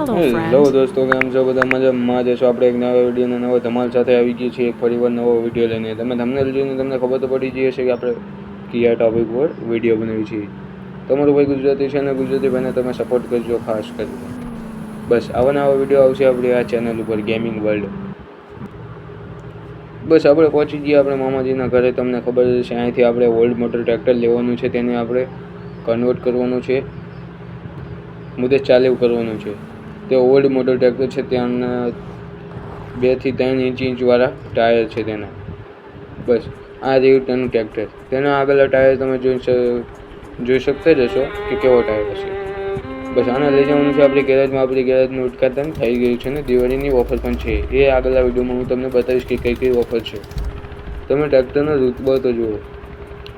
Hello દોસ્તો કેમ છો? બધા મજામાં? જશો આપણે એક નવા વીડિયો નવો ધમાલ સાથે આવી ગઈ છીએ એક ફરીવાર નવો વીડિયો લઈને. તમે તમને જોઈને તમને ખબર તો પડી જઈ હશે કે આપણે કયા ટોપિક પર વીડિયો બનાવી છીએ. તમારું ભાઈ ગુજરાતી છે અને ગુજરાતી ભાઈને તમે સપોર્ટ કરજો ખાસ કરીને. બસ આવા નવા વીડિયો આવશે આપણી આ ચેનલ ઉપર ગેમિંગ વર્લ્ડ બસ આપણે પહોંચી ગયા આપણે મામાજીના ઘરે. તમને ખબર જ છે અહીંથી આપણે ઓલ્ડ મોટર ટ્રેક્ટર લેવાનું છે તેને આપણે કન્વર્ટ કરવાનું છે. મુદત ચાલુ કરવાનું છે. તે ઓલ્ડ મોડલ ટ્રેક્ટર છે, ત્યાંના બેથી ત્રણ ઇંચ ઇંચવાળા ટાયર છે તેના. બસ, આ રહ્યું તેનું ટ્રેક્ટર તેના આગળના ટાયર તમે જોઈ જોઈ શકતા જ હશો કે કેવો ટાયર હશે. બસ, આને લઈ જવાનું છે, આપણી ગેરેજમાં આપણી ગેરેજનું ઉદઘાટન થઈ ગયું છે ને, દિવાળીની ઓફર પણ છે. એ આગળના વિડીયોમાં હું તમને બતાવીશ કે કઈ કઈ ઓફર છે. તમે ટ્રેક્ટરનો રૂતબો તો જુઓ.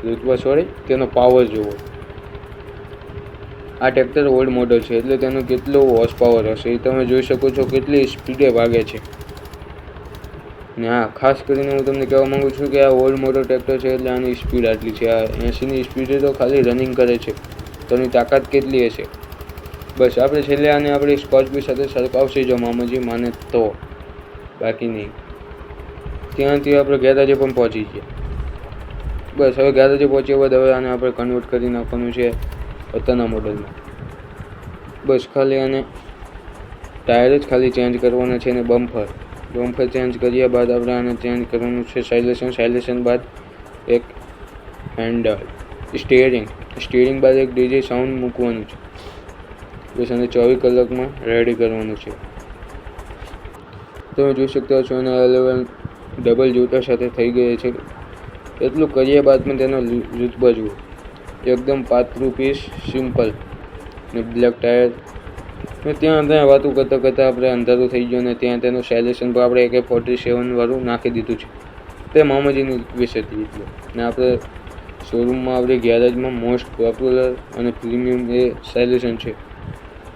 રૂતબો સોરી તેનો પાવર જુઓ. આ ટ્રેક્ટર ઓલ્ડ મોડલ છે, એટલે તેનો કેટલો હોર્સ પાવર હશે એ તમે જોઈ શકો છો કેટલી સ્પીડે ભાગે છે. ને હા ખાસ કરીને હું તમને કહેવા માગું છું કે આ ઓલ્ડ મોડલ ટ્રેક્ટર છે, એટલે આની સ્પીડ આટલી છે, આ એંસીની સ્પીડે તો ખાલી રનિંગ કરે છે, તેની તાકાત કેટલી હશે? બસ આપણે છેલ્લે આને આપણે સ્કોર્પિયો સાથે સરખાવશે જો મામાજી માને તો. બાકી નહીં. ત્યાંથી આપણે ગેરાજે પણ પહોંચી ગયા. બસ હવે ગેરાજે પહોંચ્યા બાદ હવે આને આપણે કન્વર્ટ કરી નાખવાનું છે. અત્યારના મોડલમાં બસ ખાલી આને ટાયર જ ખાલી ચેન્જ કરવાના છે અને બમ્ફર બમ્ફર ચેન્જ કર્યા બાદ આપણે આને ચેન્જ કરવાનું છે સાઇલેશન સાઇલેશન બાદ એક હેન્ડલ સ્ટિયરિંગ સ્ટિયરિંગ બાદ એક ડીજે સાઉન્ડ મૂકવાનું છે. બસ અને ચોવીસ કલાકમાં રેડી કરવાનું છે. તમે જોઈ શકતા છો અને અલેવન ડબલ જૂતા સાથે થઈ ગઈ છે. એટલું કર્યા બાદ પણ તેનો રૂતબા જુઓ. એકદમ પાતળું પીસ સિમ્પલ ને બ્લેક ટાયર ને ત્યાં ત્યાં વાતું કરતાં કરતાં આપણે અંધારું થઈ ગયું ને ત્યાં તેનું સેલેશન પર આપણે એક ફોર્ટી સેવનવાળું નાખી દીધું છે. તે મામાજીની વિશે એટલે. ને આપણે શોરૂમમાં આપણે ગેરેજમાં મોસ્ટ પોપ્યુલર અને પ્રીમિયમ એ સેલેશન છે.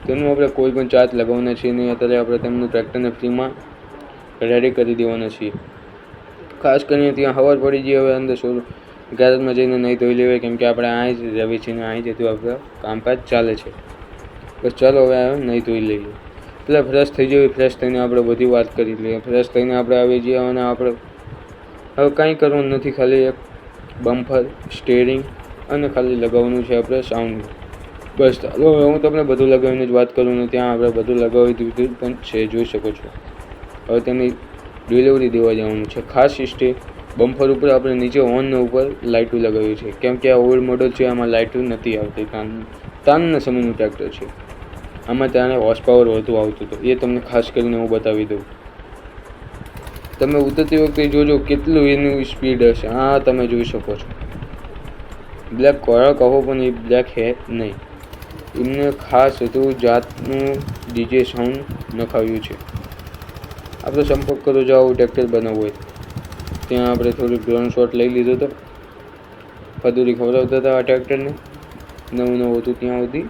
તેનું આપણે કોઈ પણ ચાર્જ લગાવવાના છીએ નહીં. અત્યારે આપણે તેમનું ટ્રેક્ટરને ફ્રીમાં રેડી કરી દેવાના છીએ. ખાસ કરીને ત્યાં હવાર પડી ગઈ હવે અંદર શોરૂમ ગેરેજમાં જઈને નહીં ધોઈ લેવાય, કેમ કે આપણે અહીં જ રવિ છીએ અહીં જ હતું આપણું કામકાજ ચાલે છે. બસ ચાલો હવે નહીં ધોઈ લઈએ. એટલે ફ્રેશ થઈ જઈએ ફ્રેશ થઈને આપણે બધી વાત કરી લઈએ. ફ્રેશ થઈને આપણે આવી જઈએ અને આપણે હવે કાંઈ કરવાનું નથી, ખાલી એક બમ્ફર સ્ટેરિંગ અને ખાલી લગાવવાનું છે આપણે સાઉન્ડ બસ ચાલો, હવે હું તમને બધું લગાવીને જ વાત કરું ને ત્યાં આપણે બધું લગાવી દીધું પણ છે, જોઈ શકો છો. હવે તેની ડિલિવરી દેવા જવાનું છે. ખાસ સ્ટે બમ્ફર ઉપર આપણે નીચે ઓન ઉપર લાઇટું લગાવ્યું છે. કેમ કે આ ઓલ્ડ મોડલ છે, આમાં લાઇટું નથી આવતી. તાન, તાનના સમયનું ટ્રેક્ટર છે. આમાં ત્યાંને હોર્સ પાવર વધુ આવતું હતું. એ તમને ખાસ કરીને હું બતાવી દઉં. તમે ઉતરતી વખતે જોજો કેટલું એનું સ્પીડ હશે. હા, તમે જોઈ શકો છો. બ્લેક કોરા કહો પણ એ બ્લેક હે નહીં. એમને ખાસ હતું જાતનું ડીજે સાઉન્ડ નખાવ્યું છે. આપણો સંપર્ક કરો જાઓ ટ્રેક્ટર બનાવવું હોય. ત્યાં આપણે થોડું ડ્રોન શોટ લઈ લીધો હતો ફદુરી ખવડાવતા હતા આ ટ્રેક્ટરને નવું નવું હતું ત્યાં સુધી.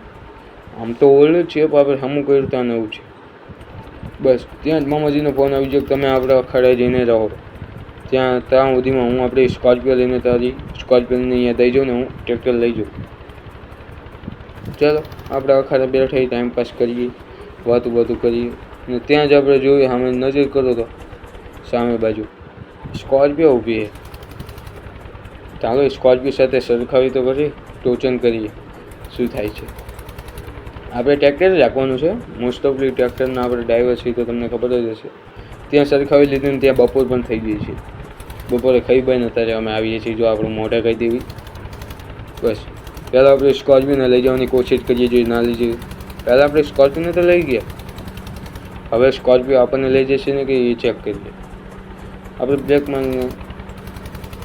આમ તો ઓલ્ડ છે, પણ આપણે હમું કર્યું ત્યાં નવું છે. બસ, ત્યાં જ મામાજીનો ફોન આવી ગયો તમે આપણે અખાડે જઈને રહો. ત્યાં ત્યાં સુધીમાં હું આપણે સ્કોર્પિયો લઈને તારી સ્કોર્પિયોને અહીંયા દઈ જાઉં ને હું ટ્રેક્ટર લઈ જાઉં. ચાલો, આપણે અખાડે બેઠા ટાઈમ પાસ કરીએ વાતું વાતું કરીએ. ને ત્યાં જ આપણે જોઈએ સામે નજર કરો તો, સામે બાજુ. સ્કોર્પિયો ઊભી છે. ચાલો સ્કોર્પિયો સાથે સરખાવી તો પછી ટોચન કરીએ, શું થાય છે. આપણે ટ્રેક્ટર રાખવાનું છે. મોસ્ટ ઓફલી ટ્રેક્ટરના આપણે ડ્રાઈવર છીએ તો તમને ખબર જ હશે. ત્યાં સરખાવી લીધું ને ત્યાં બપોર પણ થઈ ગઈ છે. બપોરે ખાઈ બાઈને અત્યારે અમે આવીએ છીએ જો આપણું મોઢે કહી દેવી. બસ. પહેલાં આપણે સ્કોર્પિયોને લઈ જવાની કોશિશ કરીએ જોઈએ ના લઈ પહેલાં આપણે સ્કોર્પિયોને તો લઈ ગયા. હવે સ્કોર્પિયો આપણને લઈ જશે ને કે એ ચેક કરીએ આપણે બ્રેકમાં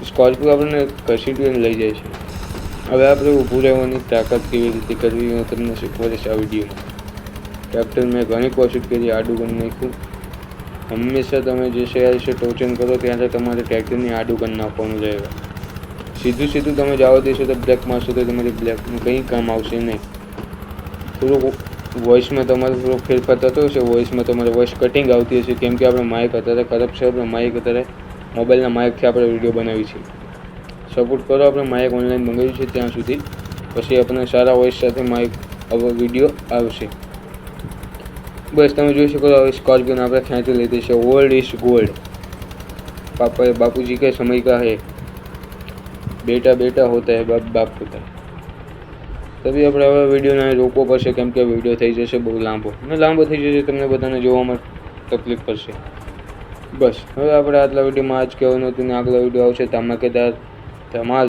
સ્કોર્પિયો આપણને ઘસીટીને લઈ જાય છે. હવે આપણે ઊભું રહેવાની તાકાત કેવી રીતે કરવી હું તમને શીખવાડીશ આ વિડીયોમાં. કેપ્ટન મેં ઘણી કોશિશ કરી, આડું કરી નાખ્યું. હંમેશા તમે જે શહેર છે ટોચન કરો ત્યારે તમારે ટ્રેક્ટરની આડું કરી નાખવાનું રહેવા સીધું સીધું તમે જવા દેશો તો બ્લેક મારશો તો તમારી બ્લેકનું કંઈ કામ આવશે નહીં. થોડુંક વોઇસમાં તમારો થોડો ફેરફાર થતો હશે વોઇસમાં તમારે વોઇસ કટિંગ આવતી હશે, કેમ કે આપણે માઇક અત્યારે ખરાબ છે, આપણે માઇક અત્યારે મોબાઈલના માઇકથી આપણે વીડિયો બનાવી છે. સપોર્ટ કરો, આપણે માઇક ઓનલાઈન મંગાવ્યું છે ત્યાં સુધી. પછી આપણે સારા વોઇસ સાથે માઇક હવે વીડિયો આવશે. બસ, તમે જોઈ શકો હવે સ્કોર્પિયોને આપણે ખેંચી લીધી છે? ઓલ્ડ ઇઝ ગોલ્ડ બાપા બાપુજી કે સમય કા હે? બેટા બેટા હોતા હે, બાપ બાપ હોતા હે. તभी આપણે હવે વિડીયોને રોકવો પડશે, કેમ કે વીડિયો થઈ જશે બહુ લાંબો. અને લાંબો થઈ જશે, તમને બધાને જોવામાં તકલીફ પડશે. બસ. હવે આપણે આટલા વિડીયોમાં આજ કહેવાનું હતું ને આગલા વીડિયો આવશે. ધમાકેદાર ધમાલ